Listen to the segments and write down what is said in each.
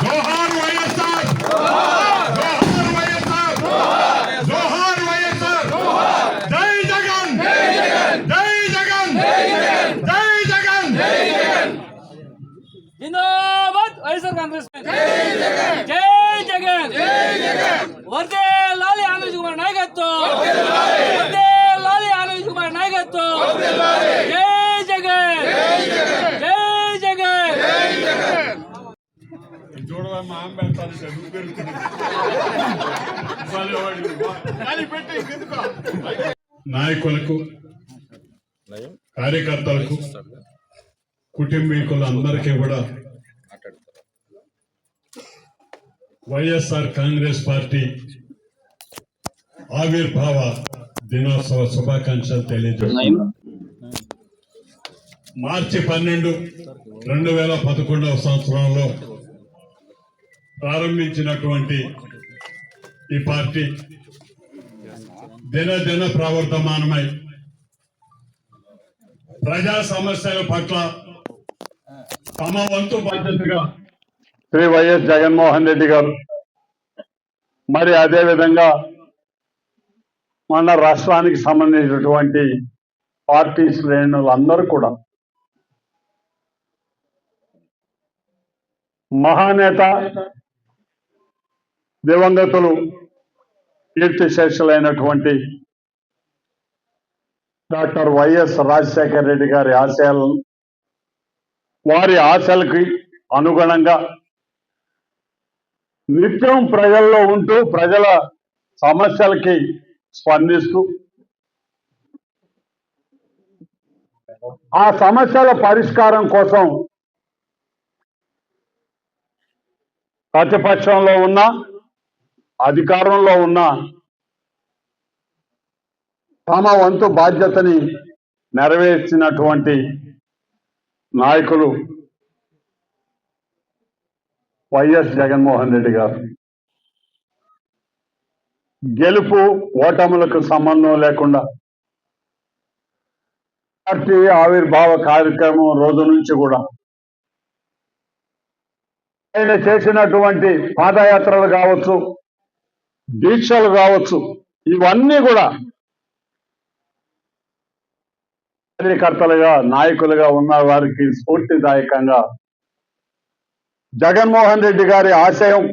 జోహార్ వైఎస్ఆర్ జోహార్ వైఎస్ఆర్ జోహార్ వైఎస్ఆర్ జై జగన్ జై జగన్ జై జగన్ జిందాబాద్ వైఎస్ఆర్ కాంగ్రెస్ జై జగన్ వర్దే లాలి ఆనంద్ కుమార్ నాయకత్వం! వర్దే లాలి ఆనంద్ కుమార్ నాయకత్వం! జై జగన్! జై జగన్! చూడవా మా అమ్మ పెడతాను చదువు పెరుగుతుంది. భలేవాడు. కానీ పెట్టు, ఇంకెందుకు? నాయకులకు కార్యకర్తలకు కుటుంబీకులందరికీ కూడా వైఎస్ఆర్ కాంగ్రెస్ పార్టీ ఆవిర్భావ దినోత్సవ శుభాకాంక్షలు తెలియజేస్తున్నాను. మార్చి పన్నెండు రెండు వేల పదకొండవ సంవత్సరంలో ప్రారంభించినటువంటి ఈ పార్టీ దినదిన ప్రవర్తమానమై ప్రజా సమస్యల పట్ల తమ వంతు బాధ్యతగా శ్రీ వైఎస్ జగన్మోహన్ రెడ్డి గారు. మరి అదే విధంగా మన రాష్ట్రానికి సంబంధించినటువంటి పార్టీ శ్రేణులందరూ కూడా మహానేత దివంగతులు కీర్తిశేషులైనటువంటి డాక్టర్ వైఎస్ రాజశేఖర రెడ్డి గారి ఆశయాలను వారి ఆశలకి అనుగుణంగా నిత్యం ప్రజల్లో ఉంటూ ప్రజల సమస్యలకి స్పందిస్తూ ఆ సమస్యల పరిష్కారం కోసం ప్రతిపక్షంలో ఉన్న అధికారంలో ఉన్న తమ వంతు బాధ్యతని నెరవేర్చినటువంటి నాయకులు వైఎస్ జగన్మోహన్ రెడ్డి గారు. గెలుపు ఓటములకు సంబంధం లేకుండా పార్టీ ఆవిర్భావ కార్యక్రమం రోజు నుంచి కూడా ఆయన చేసినటువంటి పాదయాత్రలు కావచ్చు దీక్షలు కావచ్చు ఇవన్నీ కూడా కార్యకర్తలుగా నాయకులుగా ఉన్న వారికి స్ఫూర్తిదాయకంగా జగన్మోహన్ రెడ్డి గారి ఆశయం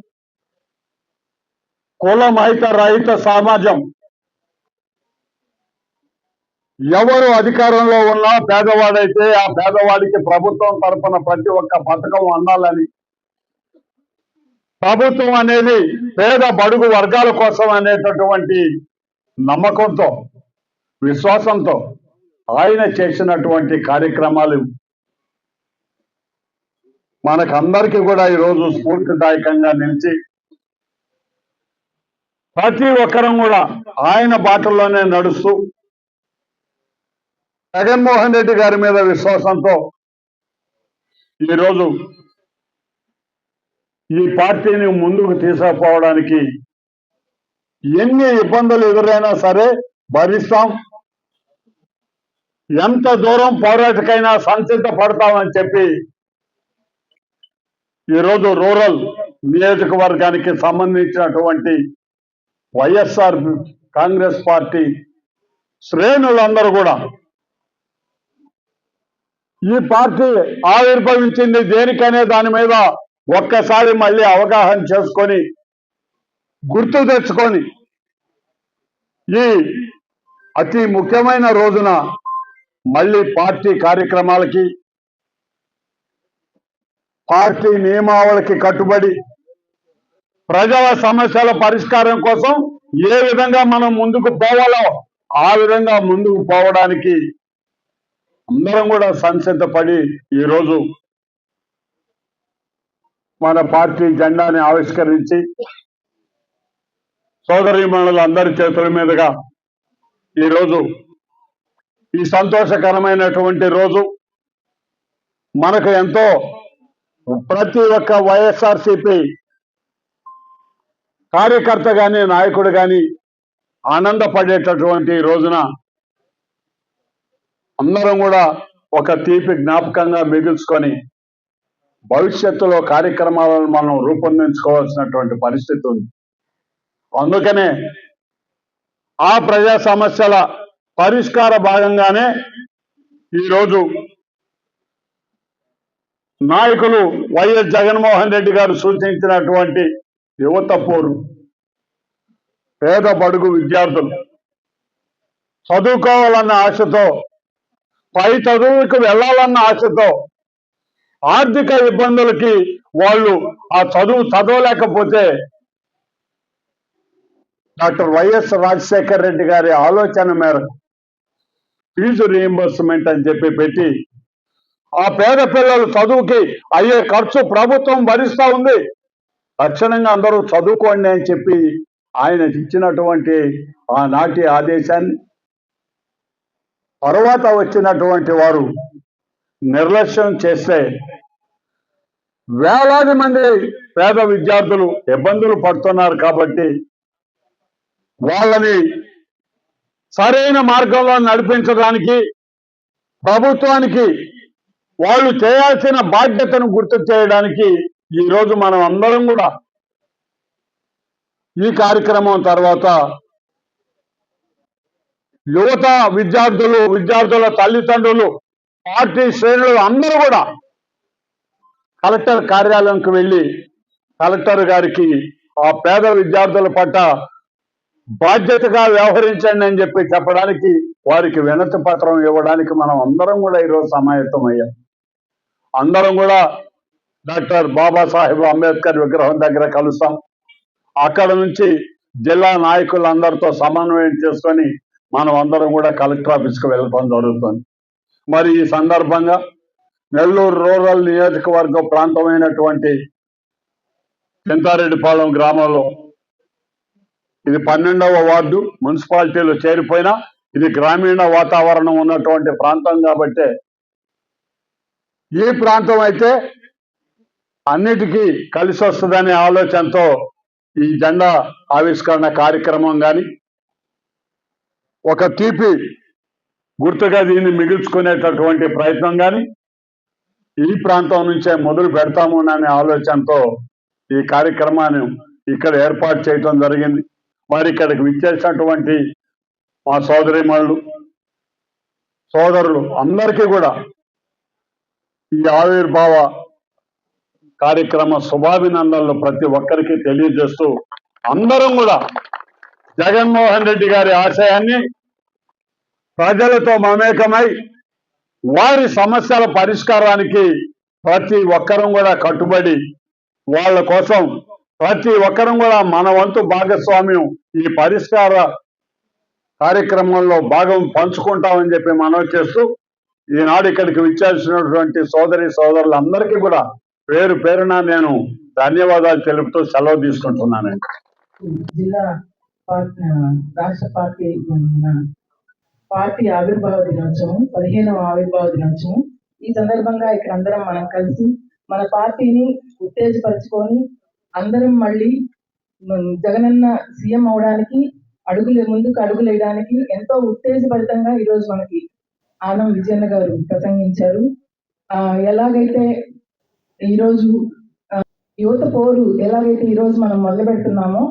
కులమహిత రహిత సమాజం. ఎవరు అధికారంలో ఉన్నా పేదవాడైతే ఆ పేదవాడికి ప్రభుత్వం తరపున ప్రతి ఒక్క పథకం అందాలని. ప్రభుత్వం అనేది పేద బడుగు వర్గాల కోసం అనేటటువంటి నమ్మకంతో విశ్వాసంతో ఆయన చేసినటువంటి కార్యక్రమాలు మనకందరికీ కూడా ఈరోజు స్ఫూర్తిదాయకంగా నిలిచి ప్రతి ఒక్కరం కూడా ఆయన బాటల్లోనే నడుస్తూ జగన్మోహన్ రెడ్డి గారి మీద విశ్వాసంతో ఈరోజు ఈ పార్టీని ముందుకు తీసుకుపోవడానికి ఎన్ని ఇబ్బందులు ఎదురైనా సరే భరిస్తాం. ఎంత దూరం పోరాటకైనా సంసిద్ధ పడతామని చెప్పి ఈరోజు రూరల్ నియోజకవర్గానికి సంబంధించినటువంటి వైఎస్ఆర్ కాంగ్రెస్ పార్టీ శ్రేణులందరూ కూడా ఈ పార్టీ ఆవిర్భవించింది దేనికనే దాని మీద ఒక్కసారి మళ్ళీ అవగాహన చేసుకొని గుర్తు తెచ్చుకొని ఈ అతి ముఖ్యమైన రోజున మళ్ళీ పార్టీ కార్యక్రమాలకి పార్టీ నియమావళికి కట్టుబడి ప్రజల సమస్యల పరిష్కారం కోసం ఏ విధంగా మనం ముందుకు పోవాలో ఆ విధంగా ముందుకు పోవడానికి అందరం కూడా సంసిద్ధపడి ఈరోజు మన పార్టీ జెండాని ఆవిష్కరించి సోదరీమణులు అందరి చేతుల మీదుగా ఈరోజు ఈ సంతోషకరమైనటువంటి రోజు మనకు ఎంతో ప్రతి ఒక్క వైఎస్ఆర్సిపి కార్యకర్త గాని నాయకుడు గాని ఆనందపడేటటువంటి రోజున అందరం కూడా ఒక తీపి జ్ఞాపకంగా మిగుల్చుకొని భవిష్యత్తులో కార్యక్రమాలను మనం రూపొందించుకోవాల్సినటువంటి పరిస్థితి ఉంది. అందుకనే ఆ ప్రజా సమస్యల పరిష్కార భాగంగానే ఈరోజు నాయకులు వైఎస్ జగన్మోహన్ రెడ్డి గారు సూచించినటువంటి యువత పోరు పేద బడుగు విద్యార్థులు చదువుకోవాలన్న ఆశతో పై చదువులకు వెళ్ళాలన్న ఆశతో ఆర్థిక ఇబ్బందులకి వాళ్ళు ఆ చదువు చదవలేకపోతే డాక్టర్ వైఎస్ రాజశేఖర రెడ్డి గారి ఆలోచన మేరకు ఫీజు రీఎంబర్స్మెంట్ అని చెప్పి పెట్టి ఆ పేద పిల్లలు చదువుకి అయ్యే ఖర్చు ప్రభుత్వం భరిస్తా ఉంది. తక్షణంగా అందరూ చదువుకోండి అని చెప్పి ఆయన ఇచ్చినటువంటి ఆనాటి ఆదేశాన్ని తర్వాత వచ్చినటువంటి వారు నిర్లక్ష్యం చేస్తే వేలాది మంది పేద విద్యార్థులు ఇబ్బందులు పడుతున్నారు కాబట్టి వాళ్ళని సరైన మార్గంలో నడిపించడానికి ప్రభుత్వానికి వాళ్ళు చేయాల్సిన బాధ్యతను గుర్తు చేయడానికి ఈ రోజు మనం అందరం కూడా ఈ కార్యక్రమం తర్వాత యువత విద్యార్థులు విద్యార్థుల తల్లిదండ్రులు పార్టీ శ్రేణులు అందరూ కూడా కలెక్టర్ కార్యాలయంకి వెళ్ళి కలెక్టర్ గారికి ఆ పేద విద్యార్థుల పట్ల బాధ్యతగా వ్యవహరించండి అని చెప్పి చెప్పడానికి వారికి వినతి పత్రం ఇవ్వడానికి మనం అందరం కూడా ఈరోజు సమాయత్తం అయ్యాం అందరం కూడా డాక్టర్ బాబాసాహెబ్ అంబేద్కర్ విగ్రహం దగ్గర కలుస్తాం. అక్కడ నుంచి జిల్లా నాయకులందరితో సమన్వయం చేసుకొని మనం అందరం కూడా కలెక్టర్ ఆఫీస్కి వెళ్ళటం జరుగుతుంది. మరి ఈ సందర్భంగా నెల్లూరు రూరల్ నియోజకవర్గ ప్రాంతమైనటువంటి చింతారెడ్డిపాలెం గ్రామంలో ఇది పన్నెండవ వార్డు మున్సిపాలిటీలో చేరిపోయినా ఇది గ్రామీణ వాతావరణం ఉన్నటువంటి ప్రాంతం కాబట్టే ఈ ప్రాంతం అయితే అన్నిటికీ కలిసి వస్తుందనే ఆలోచనతో ఈ జెండా ఆవిష్కరణ కార్యక్రమం కానీ ఒక తీపి గుర్తుగా దీన్ని మిగుల్చుకునేటటువంటి ప్రయత్నం కానీ ఈ ప్రాంతం నుంచే మొదలు పెడతాము అనే ఆలోచనతో ఈ కార్యక్రమాన్ని ఇక్కడ ఏర్పాటు చేయటం జరిగింది. మరి ఇక్కడికి విచ్చేసినటువంటి మా సోదరిమణులు సోదరులు అందరికీ కూడా ఈ ఆవిర్భావ కార్యక్రమ శుభాభినందనలు ప్రతి ఒక్కరికి తెలియజేస్తూ అందరం కూడా జగన్మోహన్ రెడ్డి గారి ఆశయాన్ని ప్రజలతో మమేకమై వారి సమస్యల పరిష్కారానికి ప్రతి ఒక్కరం కూడా కట్టుబడి వాళ్ళ కోసం ప్రతి ఒక్కరం కూడా మన వంతు భాగస్వామ్యం ఈ పరిష్కార కార్యక్రమంలో భాగం పంచుకుంటామని చెప్పి మనవి చేస్తూ ఈనాడు ఇక్కడికి విచ్చేసినటువంటి సోదరి సోదరులందరికీ కూడా పేరు పేరున నేను ధన్యవాదాలు తెలుపుతూ సెలవు తీసుకుంటున్నానండి జిల్లా పార్టీ రాష్ట్ర పార్టీ మన పార్టీ ఆవిర్భావ దినోత్సవం పదిహేనవ ఆవిర్భావ దినోత్సవం. ఈ సందర్భంగా ఇక్కడ అందరం మనం కలిసి మన పార్టీని ఉత్తేజపరచుకొని అందరం మళ్ళీ జగనన్న సీఎం అవడానికి అడుగులు ముందుకు అడుగులు వేయడానికి ఎంతో ఉత్తేజభరితంగా ఈరోజు మనకి ఆనం విజయన్న గారు ప్రసంగించారు. ఆ ఎలాగైతే ఈరోజు యువత పోరు ఎలాగైతే ఈరోజు మనం మొదలు పెడుతున్నామో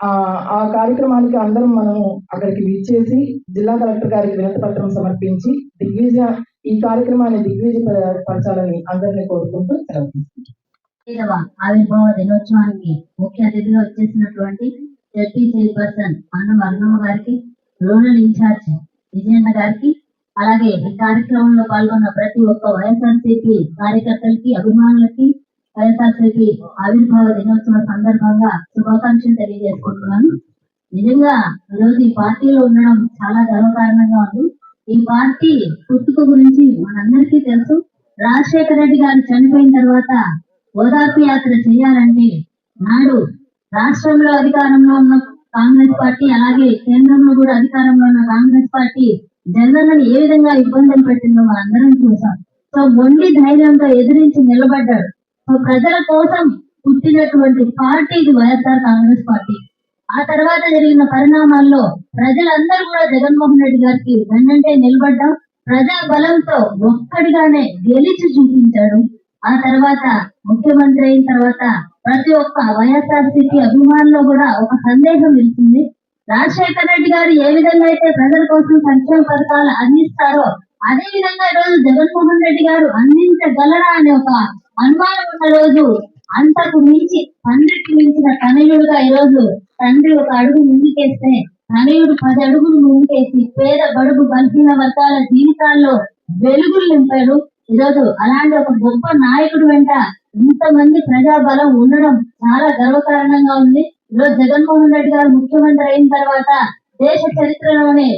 ఆ ఆ కార్యక్రమానికి అందరం మనము అక్కడికి విచ్చేసి జిల్లా కలెక్టర్ గారికి వినతిపత్రం సమర్పించి దిగ్విజయ ఈ కార్యక్రమాన్ని దిగ్విజయ పరచాలని అందరినీ కోరుకుంటూ సెలవు ఆవిర్భావ దినోత్సవానికి ముఖ్య అతిథిగా వచ్చేసినటువంటి జడ్పీ చైర్పర్సన్ అన్న వర్ణమ్మ గారికి రూరల్ ఇన్ఛార్జ్ విజయన్న గారికి అలాగే ఈ కార్యక్రమంలో పాల్గొన్న ప్రతి ఒక్క వైఎస్ఆర్సీపీ కార్యకర్తలకి అభిమానులకి వైఎస్ఆర్సీపీ ఆవిర్భావ దినోత్సవ సందర్భంగా శుభాకాంక్షలు తెలియజేసుకుంటున్నాను. నిజంగా ఈరోజు ఈ పార్టీలో ఉండడం చాలా గర్వకారణంగా ఉంది. ఈ పార్టీ పుట్టుక గురించి మనందరికీ తెలుసు. రాజశేఖర రెడ్డి గారు చనిపోయిన తర్వాత ఓదార్పు యాత్ర చేయాలంటే నాడు రాష్ట్రంలో అధికారంలో ఉన్న కాంగ్రెస్ పార్టీ అలాగే కేంద్రంలో కూడా అధికారంలో ఉన్న కాంగ్రెస్ పార్టీ జగనన్నని ఏ విధంగా ఇబ్బందులు పెట్టిందో మనందరం చూసాం. సో మొండి ధైర్యంతో ఎదిరించి నిలబడ్డాడు. సో ప్రజల కోసం పుట్టినటువంటి పార్టీ ఇది వైఎస్ఆర్ కాంగ్రెస్ పార్టీ. ఆ తర్వాత జరిగిన పరిణామాల్లో ప్రజలందరూ కూడా జగన్మోహన్ రెడ్డి గారికి వెన్నంటే నిలబడ్డం ప్రజా బలంతో ఒక్కడిగానే గెలిచి చూపించాడు ఆ తర్వాత ముఖ్యమంత్రి అయిన తర్వాత ప్రతి ఒక్క వైఎస్ఆర్ సిటీ అభిమానులు కూడా ఒక సందేహం వెళ్తుంది. రాజశేఖర రెడ్డి గారు ఏ విధంగా అయితే ప్రజల కోసం సంక్షేమ పథకాలు అందిస్తారో అదే విధంగా ఈ రోజు జగన్మోహన్ రెడ్డి గారు అందించగలరా అనే ఒక అనుమానం ఉన్న రోజు అంతకు మించి తండ్రికి మించిన తనయుడుగా ఈ రోజు తండ్రి ఒక అడుగు ముందుకేస్తే తనయుడు పది అడుగులు ముందుకేసి పేద బడుగు బలహీన వర్గాల జీవితాల్లో వెలుగులు నింపాడు. ఈరోజు అలాంటి ఒక గొప్ప నాయకుడు వెంట ఇంతమంది ప్రజాబలం ఉండడం చాలా గర్వకారణంగా ఉంది. లో జగన్మోహన్ రెడ్డి గారు ముఖ్యమంత్రి అయిన తర్వాత దేశ చరిత్రలోనే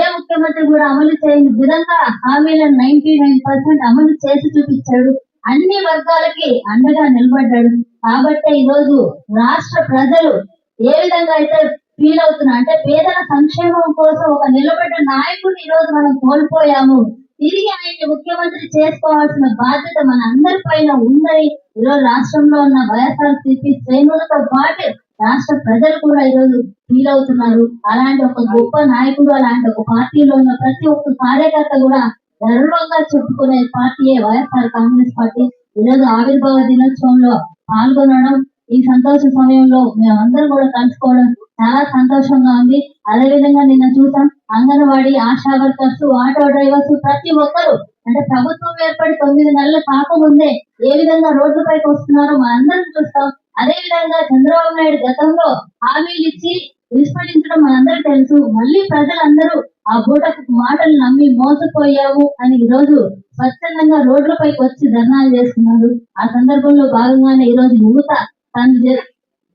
ఏ ముఖ్యమంత్రి కూడా అమలు చేయని విధంగా హామీలను నైన్టీ నైన్ పర్సెంట్ అమలు చేసి చూపించాడు. అన్ని వర్గాలకి అండగా నిలబడ్డాడు. కాబట్టి ఈ రోజు రాష్ట్ర ప్రజలు ఏ విధంగా అయితే ఫీల్ అవుతున్నా అంటే పేదల సంక్షేమం కోసం ఒక నిలబడ్డ నాయకుడిని ఈ రోజు మనం కోల్పోయాము. తిరిగి ఆయన్ని ముఖ్యమంత్రి చేసుకోవాల్సిన బాధ్యత మన అందరి పైన ఉందని ఈరోజు రాష్ట్రంలో ఉన్న వైఎస్ఆర్ సిపి శ్రేణులతో పాటు రాష్ట్ర ప్రజలు కూడా ఈరోజు ఫీల్ అవుతున్నారు అలాంటి ఒక గొప్ప నాయకుడు అలాంటి ఒక పార్టీలో ఉన్న ప్రతి ఒక్క కార్యకర్త కూడా గర్వంగా చెప్పుకునే పార్టీయే వైఎస్ఆర్ కాంగ్రెస్ పార్టీ. ఈరోజు ఆవిర్భావ దినోత్సవంలో పాల్గొనడం ఈ సంతోష సమయంలో మేమందరం కూడా కలుసుకోవడం చాలా సంతోషంగా ఉంది. అదే విధంగా నిన్న చూసాం anganwadi ASHA workers auto drivers ప్రతి ఒక్కరు అంటే ప్రభుత్వం ఏర్పడి తొమ్మిది నెలలు కాకముందే ఏ విధంగా రోడ్లపైకి వస్తున్నారో మనందరం చూస్తాం. అదే విధంగా చంద్రబాబు నాయుడు గతంలో హామీలు ఇచ్చి విస్మరించడం మనందరూ తెలుసు. మళ్ళీ ప్రజలందరూ ఆ బూటకు మాటలు నమ్మి మోసపోయావు అని ఈ రోజు స్వచ్ఛందంగా రోడ్లపైకి వచ్చి ధర్నాలు చేస్తున్నారు ఆ సందర్భంలో భాగంగానే ఈ రోజు యువత తను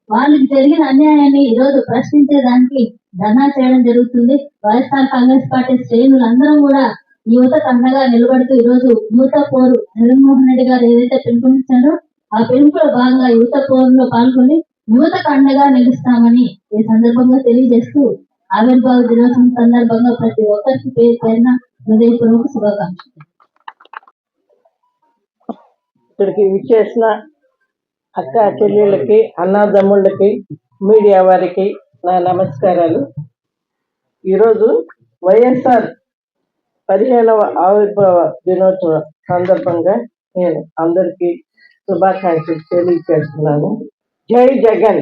వాళ్ళకి జరిగిన అన్యాయాన్ని ఈ రోజు ప్రశ్నించేదానికి ధర్నా చేయడం జరుగుతుంది. వైఎస్ఆర్ కాంగ్రెస్ పార్టీ శ్రేణులందరం కూడా యువత అండగా నిలబడుతూ ఈ రోజు యువత పోరు. జగన్మోహన్ రెడ్డి గారు ఏదైతే పిలుపునిచ్చారో ఆ పెంపులో భాగంగా యువత పోరులో పాల్గొని యువతకు అండగా నిలుస్తామని ఈ సందర్భంగా తెలియజేస్తూ ఆవిర్భావ దినోత్సవం సందర్భంగా ప్రతి ఒక్కరికి పేరు పైన హృదయపూర్వక శుభాకాంక్షలు. ఇక్కడికి విచ్చేసిన అక్క చెల్లెళ్ళకి అన్నదమ్ముళ్ళకి మీడియా వారికి నా నమస్కారాలు. ఈరోజు వైఎస్ఆర్ పదిహేనవ ఆవిర్భావ దినోత్సవ సందర్భంగా నేను అందరికీ శుభాకాంక్షలు తెలియజేస్తున్నాను. జై జగన్.